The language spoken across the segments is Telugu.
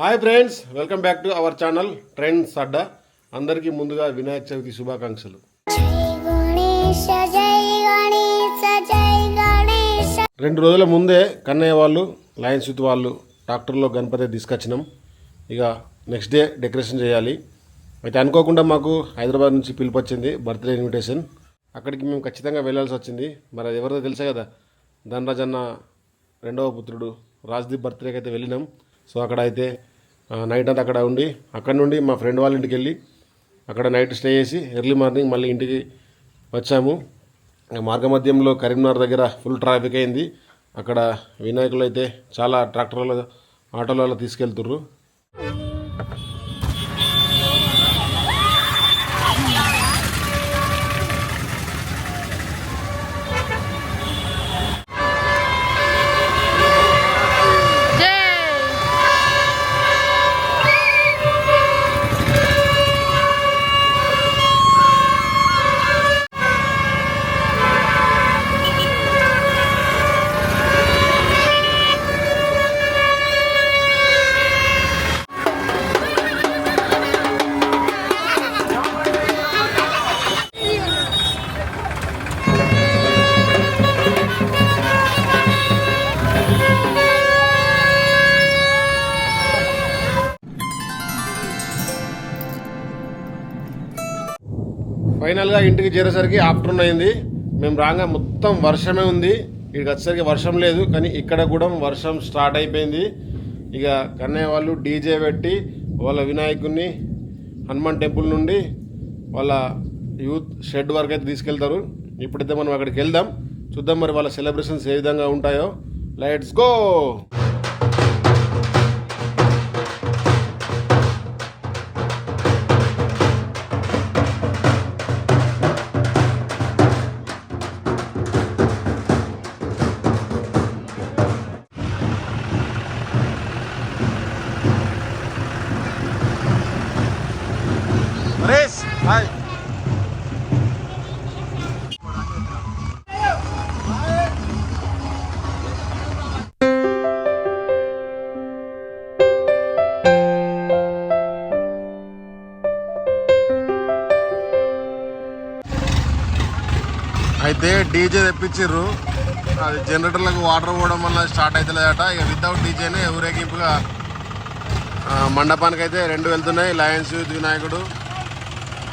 Hi friends welcome back to our channel trends Adda అందరికీ ముందుగా వినాయక చవితి శుభాకాంక్షలు. రెండు రోజుల ముందే కన్నయ్య వాళ్ళు లయన్స్ యూత్ వాళ్ళు ట్రాక్టర్లో గణపతి తీసుకొచ్చినాం. ఇక నెక్స్ట్ డే డెకరేషన్ చేయాలి. అయితే అనుకోకుండా మాకు హైదరాబాద్ నుంచి పిలుపు వచ్చింది బర్త్డే ఇన్విటేషన్ అక్కడికి మేము ఖచ్చితంగా వెళ్ళాల్సి వచ్చింది. మరి అది ఎవరిదో తెలుసా కదా? ధనరాజ్ అన్న రెండవ పుత్రుడు రాజ్దీప్ బర్త్డేకి అయితే వెళ్ళినాం. సో అక్కడ అయితే నైట్ అంతా అక్కడ ఉండి అక్కడ నుండి మా ఫ్రెండ్ వాళ్ళ ఇంటికి వెళ్ళి అక్కడ నైట్ స్టే చేసి ఎర్లీ మార్నింగ్ మళ్ళీ ఇంటికి వచ్చాము. మార్గ మధ్యంలో కరీంనగర్ దగ్గర ఫుల్ ట్రాఫిక్ అయింది. అక్కడ వినాయకులు అయితే చాలా ట్రాక్టర్ల ఆటోలలో తీసుకెళ్తుర్రు. ఫైనల్గా ఇంటికి చేరేసరికి ఆఫ్టర్నూన్ అయింది. మేము రాగా మొత్తం వర్షమే ఉంది. ఇక్కడికి వచ్చేసరికి వర్షం లేదు కానీ ఇక్కడ కూడా వర్షం స్టార్ట్ అయిపోయింది. ఇక కన్నయ్య వాళ్ళు డీజే పెట్టి వాళ్ళ వినాయకుడిని హనుమాన్ టెంపుల్ నుండి వాళ్ళ యూత్ షెడ్ వరకు అయితే తీసుకెళ్తారు. ఇప్పుడైతే మనం అక్కడికి వెళ్దాం. చూద్దాం మరి వాళ్ళ సెలబ్రేషన్స్ ఏ విధంగా ఉంటాయో. Let's go! హాయ్. అయితే డీజే తెప్పించారు అది జనరేటర్లకు వాటర్ పోవడం వల్ల స్టార్ట్ అవుతలేదట ఇక వితౌట్ డీజేనే ఊరేగింపుగా మండపానికి అయితే రెండు వెళ్తున్నాయి. లయన్స్ యూత్ వినాయకుడు.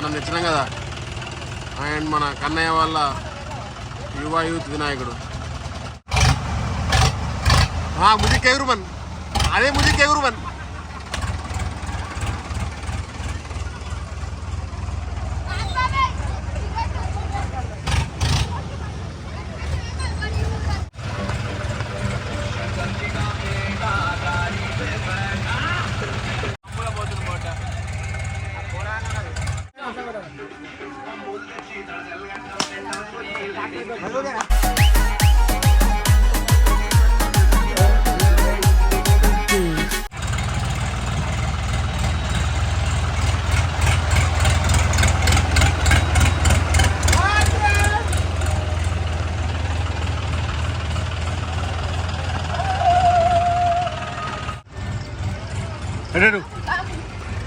మనం తెచ్చినాం కదా. అండ్ మన కన్నయ్య వాళ్ళ యువ యూత్ వినాయకుడు. ముజిక్ ఎగురు మన్ అదే ముజిక్ ఎగురు మన్ పెట్టాడు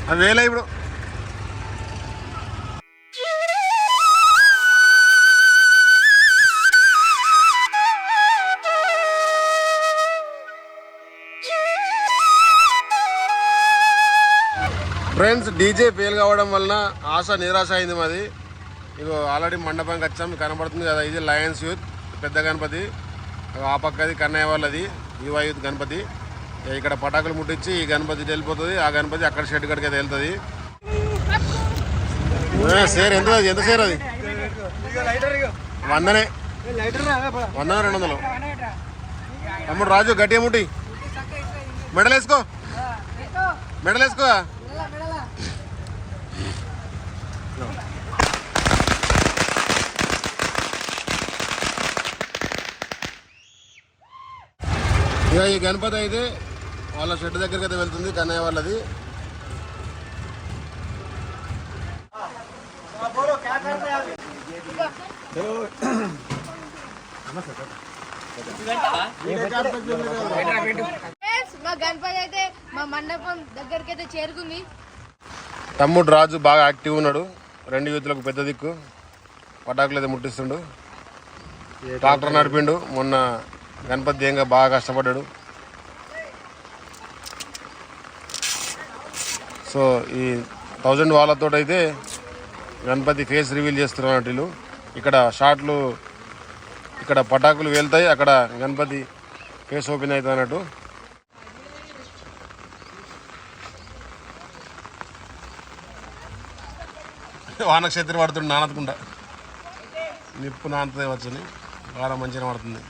అది వేలే ఇప్పుడు ఫ్రెండ్స్ డీజే ఫెయిల్ కావడం వలన ఆశ నిరాశ అయింది మాది. ఇగో ఆల్రెడీ మండపంకి వచ్చాం కనబడుతుంది కదా ఇది లయన్స్ యూత్ పెద్ద గణపతి. ఆ పక్కది కన్నయ్య వాళ్ళది యువ యూత్ గణపతి. ఇక్కడ పటాకులు ముట్టించి ఈ గణపతి వెళ్ళిపోతుంది ఆ గణపతి అక్కడ షెడ్ కడికి అయితే వెళ్తుంది సేర్ ఎంత ఎంత సేర్ అది? వందనే. వంద రెండు వందలు. తమ్ముడు రాజు గట్టిగా ముట్టి. మెడల్ వేసుకో మెడల్ వేసుకో ఇక ఈ గణపతి అయితే వాళ్ళ షెడ్ దగ్గరికి అయితే వెళ్తుంది కన్నయ్య వాళ్ళది. మా గణపతి అయితే మా మండపం దగ్గరికి అయితే చేరుకుంది. తమ్ముడు రాజు బాగా యాక్టివ్ ఉన్నాడు. రెండు యూత్లకు పెద్ద దిక్కు. పటాకులు అయితే ముట్టిస్తుండు. ట్రాక్టర్ నడిపిండు. మొన్న గణపతి దేంగా బాగా కష్టపడ్డాడు. సో ఈ థౌజండ్ వాళ్ళతో అయితే గణపతి ఫేస్ రివీల్ చేస్తున్నారు వీళ్ళు. ఇక్కడ షార్ట్లు ఇక్కడ పటాకులు వెళ్తాయి అక్కడ గణపతి ఫేస్ ఓపెన్ అవుతుంది అన్నట్టు. వానక్షేత్రం పడుతుంది నానకుండా నిప్పు నానతే వచ్చని వారం మంచిగా పడుతుంది.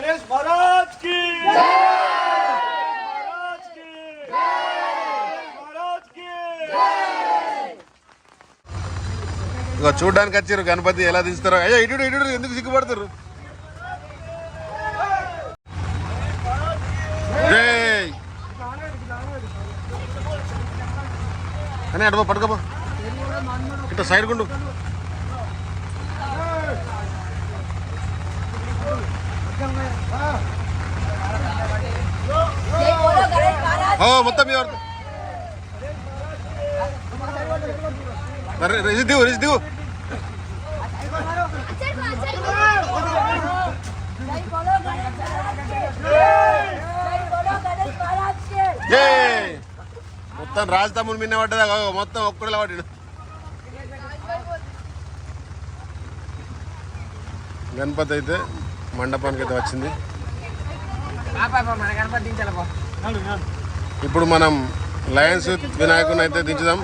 గణేష్ మహారాజ్కి ఇక వచ్చారు. గణపతి ఎలా తీస్తారో అయ్యా ఇటు ఇటు ఎందుకు సిగ్గుపడతారు అని అడవ పడకబా ఇట్లా సైడ్ గుండు. మొత్తం. అరే రిసి దిగు రిసి దిగు. జై మొత్తం రాజ్ తమ్ముడు మిన్న పడ్డదా మొత్తం ఒక్కడిలా పడ్డాడు. గణపతి అయితే మండపానికి అయితే వచ్చింది. ఇప్పుడు మనం లయన్స్ వినాయకుని అయితే దించుదాం.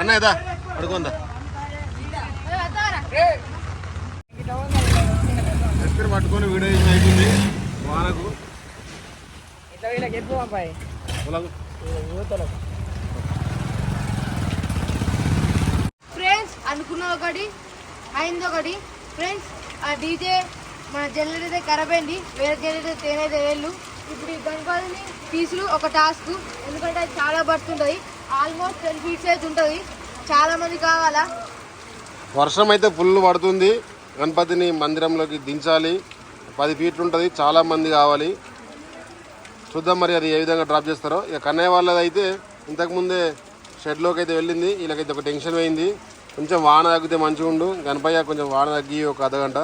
అన్నయ్యదా అడుగుందా చక్కెర పట్టుకొని వీడియో చేసి అయిపోయింది వానకు. ఫ్రెండ్స్ అనుకున్న ఒకటి అయింది ఒకటి. ఫ్రెండ్స్ ఆ డీజే మన జల్లెడైతే అయితే ఖరాబ్ అయింది. వేరే జనరేటర్ తేనైతే వేళ్ళు ఇప్పుడు ఈ గణపతిని తీసుడు ఒక టాస్క్ ఎందుకంటే అది చాలా పడుతుంటుంది ఆల్మోస్ట్ టెన్ ఫీట్స్ అయితే ఉంటుంది. చాలా మంది కావాలా? వర్షం అయితే ఫుల్ పడుతుంది. గణపతిని మందిరంలోకి దించాలి. పది ఫీట్లు ఉంటుంది. చాలా మంది కావాలి. చూద్దాం మరి అది ఏ విధంగా డ్రాప్ చేస్తారో. ఇక కన్నయ్య వాళ్ళది అయితే ఇంతకుముందే షెడ్లోకి అయితే వెళ్ళింది. వీళ్ళకైతే ఒక టెన్షన్ అయింది కొంచెం వాన తగ్గితే మంచిగా ఉండు గణపయ్య కొంచెం వాన తగ్గి ఒక అర్ధగంట.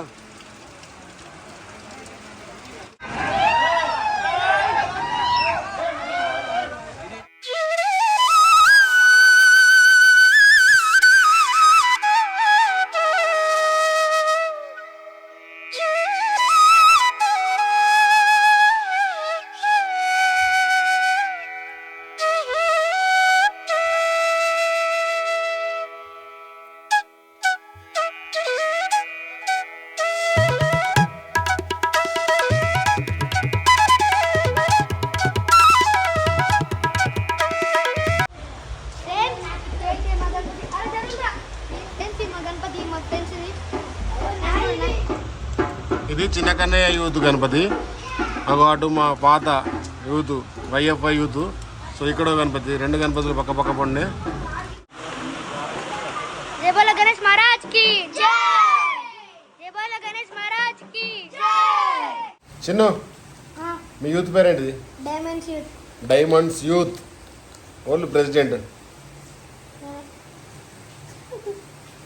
కన్నయ్య యూత్ గణపతి అటు మా పాత యూత్ వైఎఫ్ఐ యూత్ సో ఇక్కడ గణపతి రెండు గణపతులు పక్క పక్క పండే జై బోలో గణేష్ మహారాజ్కి జై! జై బోలో గణేష్ మహారాజ్కి జై! చిన్ను మీ youth పేరేంటిది? Diamonds youth. Diamonds youth. Only president.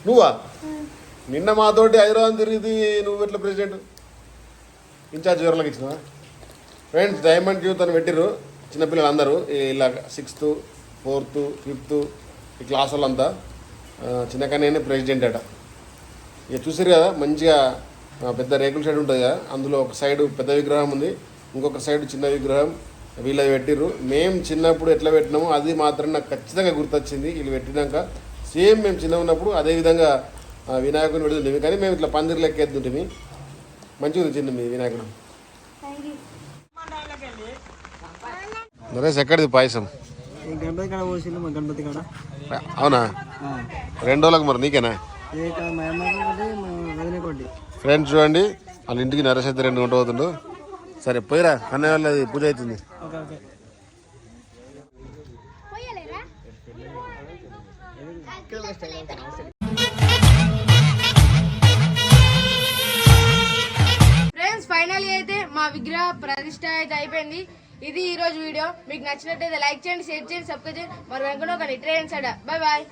నువ్వా? నిన్న మాతోటి హైదరాబాద్ తిరిగి నువ్వు ఎట్లా ప్రెసిడెంట్? ఇన్ఛార్జ్ వివరాలకు ఇచ్చిన ఫ్రెండ్స్ డైమండ్ యూత్ అని పెట్టిర్రు. చిన్నపిల్లలు అందరూ. ఇలా సిక్స్త్ ఫోర్త్ ఫిఫ్త్ ఈ క్లాస్ వాళ్ళంతా. చిన్నకనే ప్రెసిడెంట్ అట. ఇక చూసారు కదా మంచిగా పెద్ద రేకుల షెడ్ ఉంటుంది కదా. అందులో ఒక సైడ్ పెద్ద విగ్రహం ఉంది. ఇంకొక సైడ్ చిన్న విగ్రహం వీళ్ళది పెట్టిర్రు. మేము చిన్నప్పుడు ఎట్లా పెట్టినామో అది మాత్రం నాకు ఖచ్చితంగా గుర్తొచ్చింది. వీళ్ళు పెట్టినాక సేమ్ మేము చిన్న ఉన్నప్పుడు అదే విధంగా వినాయకుని పెడుతుంటే కానీ మేము ఇట్లా పందిరి లెక్క ఎత్తుంటే మంచిగా చిన్న మీ వినాయకుడు. నరేష్ ఎక్కడిది పాయసం? ఈ గణపతి కాడ పోసిండు మా గణపతి కాడ. అవునా? రెండు రోజులకు మరి నీకేనా? ఫ్రెండ్స్ చూడండి వాళ్ళ ఇంటికి నరేష్ అయితే రెండు గంటలు అవుతుండు సరే పోయిరా. అన్నయ్య వాళ్ళది పూజ అవుతుంది. ఫైనల్గా ఫైనల్ అయితే మా విగ్రహ ప్రతిష్ట అయితే అయిపోయింది. ఇది ఈ రోజు వీడియో. మీకు నచ్చినట్టయితే లైక్ చేయండి షేర్ చేయండి సబ్స్క్రైబ్ చేయండి. మరి వెనుకలో ఒక ట్రైన్ సైడ్. Bye bye